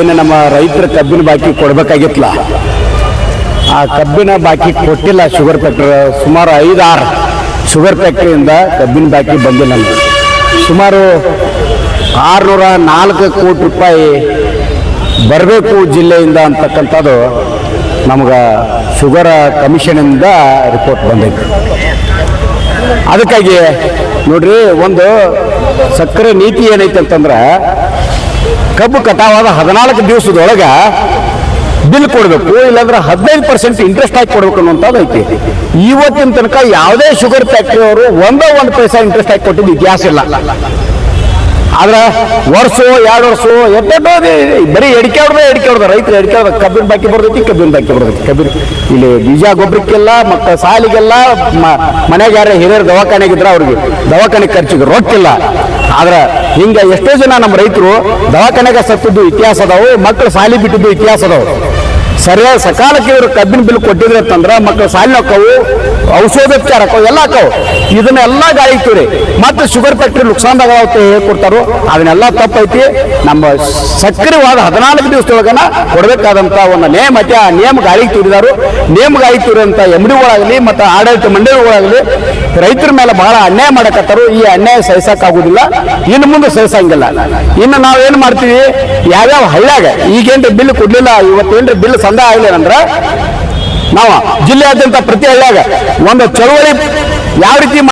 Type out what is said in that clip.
ಏನು ನಮ್ಮ ರೈತರ ಕಬ್ಬಿನ ಬಾಕಿ ಕೊಡಬೇಕಾಗಿತ್ತಲ್ಲ, ಆ ಕಬ್ಬಿನ ಬಾಕಿ ಕೊಟ್ಟಿಲ್ಲ ಶುಗರ್ ಫ್ಯಾಕ್ಟ್ರಿ, ಸುಮಾರು ಐದಾರು ಶುಗರ್ ಫ್ಯಾಕ್ಟ್ರಿಯಿಂದ ಕಬ್ಬಿನ ಬಾಕಿ ಬಂದಿಲ್ಲ ಸುಮಾರು ಆರುನೂರ ನಾಲ್ಕು ಕೋಟಿ ರೂಪಾಯಿ ಬರಬೇಕು ಜಿಲ್ಲೆಯಿಂದ ಅಂತಕ್ಕಂಥದ್ದು ನಮ್ಗೆ ಶುಗರ್ ಕಮಿಷನಿಂದ ರಿಪೋರ್ಟ್ ಬಂದೈತೆ ಅದಕ್ಕಾಗಿ ನೋಡ್ರಿ, ಒಂದು ಸಕ್ಕರೆ ನೀತಿ ಏನೈತೆ ಅಂತಂದ್ರೆ ಕಬ್ಬು ಕಟಾವಾದ ಹದಿನಾಲ್ಕು ದಿವಸದೊಳಗೆ ಬಿಲ್ ಕೊಡಬೇಕು, ಇಲ್ಲಾಂದ್ರೆ ಹದಿನೈದು ಪರ್ಸೆಂಟ್ ಇಂಟ್ರೆಸ್ಟ್ ಹಾಕಿ ಕೊಡ್ಬೇಕು ಅನ್ನೋಂಥದ್ದು ಐತಿ. ಇವತ್ತಿನ ತನಕ ಯಾವುದೇ ಶುಗರ್ ಫ್ಯಾಕ್ಟ್ರಿ ಅವರು ಒಂದೇ ಒಂದು ಪೈಸಾ ಇಂಟ್ರೆಸ್ಟ್ ಹಾಕಿ ಕೊಟ್ಟಿದ್ದು ಇತಿಹಾಸ ಇಲ್ಲ. ಆದ್ರೆ ವರ್ಷ, ಎರಡು ವರ್ಷ ಎಟ್ಟೆಟ್ಟೋ ಬರೀ ಎಡಿಕೆ ಹೊಡೆದ ಎಡಿಕೆ ಹೊಡೆದ, ರೈತರು ಎಡಿಕೆ ಹೊಡೆದ, ಕಬ್ಬಿನ ಬಾಕಿ ಬರ್ತೈತಿ, ಕಬ್ಬಿನ ಬಾಕಿ ಬರ್ತೈತಿ. ಕಬ್ಬಿನ, ಇಲ್ಲಿ ಬೀಜ, ಗೊಬ್ಬರಕ್ಕೆಲ್ಲ ಮತ್ತು ಸಾಲಿಗೆಲ್ಲ ಮನೆಗೆ ಯಾರೇ ಹಿರಿಯರು ದವಾಖಾನೆಗಿದ್ರೆ ಅವ್ರಿಗೆ ದವಾಖಾನೆ ಖರ್ಚಿಗೆ ರೊಟ್ಟಿಲ್ಲ ಆದ್ರೆ ಹಿಂಗೆ ಎಷ್ಟೋ ಜನ ನಮ್ಮ ರೈತರು ದವಾಖಾನೆಗೆ ಸತ್ತಿದ್ದು ಇತಿಹಾಸ ಅದಾವು ಮಕ್ಕಳು ಸಾಲಿ ಬಿಟ್ಟಿದ್ದು ಇತಿಹಾಸ ಅದಾವು. ಸರಿಯಾದ ಸಕಾಲಕ್ಕೆ ಇವರು ಕಬ್ಬಿನ ಬಿಲ್ ಕೊಟ್ಟಿದ್ರೆ ಅಂತಂದ್ರೆ ಮಕ್ಕಳು ಸಾಲಿನ ಹಾಕವು ಔಷಧೋಪಚಾರ ಹಾಕವು, ಎಲ್ಲ ಹಾಕವು. ಇದನ್ನೆಲ್ಲ ಗಾಳಿ ಇಟ್ಟಿವ್ರಿ ಮತ್ತೆ ಶುಗರ್ ಫ್ಯಾಕ್ಟ್ರಿ ನುಕ್ಸಾನ್ದಾಗ ಹೇಳ್ಕೊಡ್ತಾರೋ. ಅದನ್ನೆಲ್ಲ ತಪ್ಪೈತಿ. ನಮ್ಮ ಸಕ್ರಿಯವಾದ ಹದಿನಾಲ್ಕು ದಿವಸದೊಳಗನ ಕೊಡಬೇಕಾದಂಥ ಒಂದು ನೇಮ ನೇಮ ಗಾಳಿಗೆ ತೂರಿದಾರು. ನೇಮ ಗಾಳಿಗೆ ತೂರಿದಂಥ ಎಂ ಡಿಗಳಾಗಲಿ ಮತ್ತು ಆಡಳಿತ ಮಂಡಳಿಗಳಾಗಲಿ ರೈತರ ಮೇಲೆ ಬಹಳ ಅನ್ಯಾಯ ಮಾಡಕತ್ತಾರು, ಈ ಅನ್ಯಾಯ ಸಹಿಸಕ್ಕಾಗುದಿಲ್ಲ. ಇನ್ನು ಮುಂದೆ ಸಹಿಸಂಗಿಲ್ಲ. ಇನ್ನು ನಾವು ಏನು ಮಾಡ್ತೀವಿ? ಯಾವ್ಯಾವ ಹಳ್ಳ್ಯಾಗ ಈಗೇನ್ರಿ ಬಿಲ್ ಕೊಡ್ಲಿಲ್ಲ ಇವತ್ತೇನ್ರಿ ಬಿಲ್ ಸಂದ ಆಗ್ಲಿಲ್ಲ ಅಂದ್ರೆ ನಾವು ಜಿಲ್ಲೆಯಾದ್ಯಂತ ಪ್ರತಿ ಹಳ್ಳ್ಯಾಗ ಒಂದು ಚಳುವಳಿ ಯಾವ ರೀತಿ